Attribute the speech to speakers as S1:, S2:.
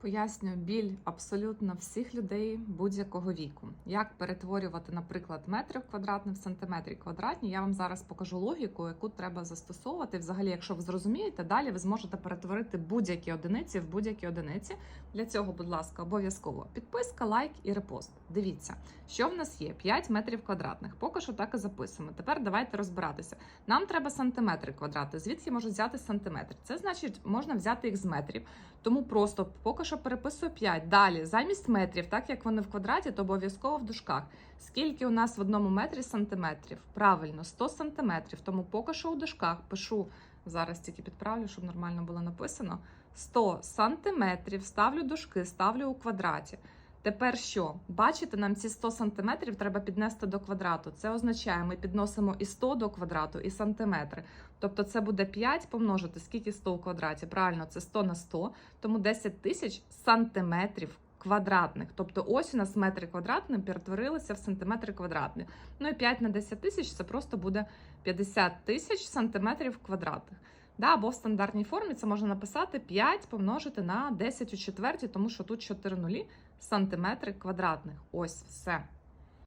S1: Пояснюю біль абсолютно всіх людей будь-якого віку. Як перетворювати, наприклад, метри в квадратні в сантиметрі квадратні. Я вам зараз покажу логіку, яку треба застосовувати. Взагалі, якщо ви зрозумієте, далі ви зможете перетворити будь-які одиниці в будь-які одиниці. Для цього, будь ласка, обов'язково підписка, лайк і репост. Дивіться, що в нас є 5 метрів квадратних. Поки що так і записуємо. Тепер давайте розбиратися. Нам треба сантиметри квадрати. Звідки можуть взяти сантиметри? Це значить, можна взяти їх з метрів. Тому просто поки що переписую 5. Далі, замість метрів, так як вони в квадраті, то обов'язково в дужках. Скільки у нас в одному метрі сантиметрів? Правильно, 100 сантиметрів. Тому поки що у дужках пишу, зараз тільки підправлю, щоб нормально було написано. 100 сантиметрів, ставлю дужки, ставлю у квадраті. Тепер що? Бачите, нам ці 100 сантиметрів треба піднести до квадрату. Це означає, ми підносимо і 100 до квадрату, і сантиметри. Тобто це буде 5 помножити, скільки 100 у квадраті. Правильно, це 100 на 100, тому 10 тисяч сантиметрів квадратних. Тобто ось у нас метри квадратні перетворилися в сантиметри квадратні. Ну і 5 на 10 тисяч це просто буде 50 тисяч сантиметрів квадратних. Да, або в стандартній формі це можна написати 5 помножити на 10 у четвертій, тому що тут 4 нулі сантиметри квадратних. Ось все.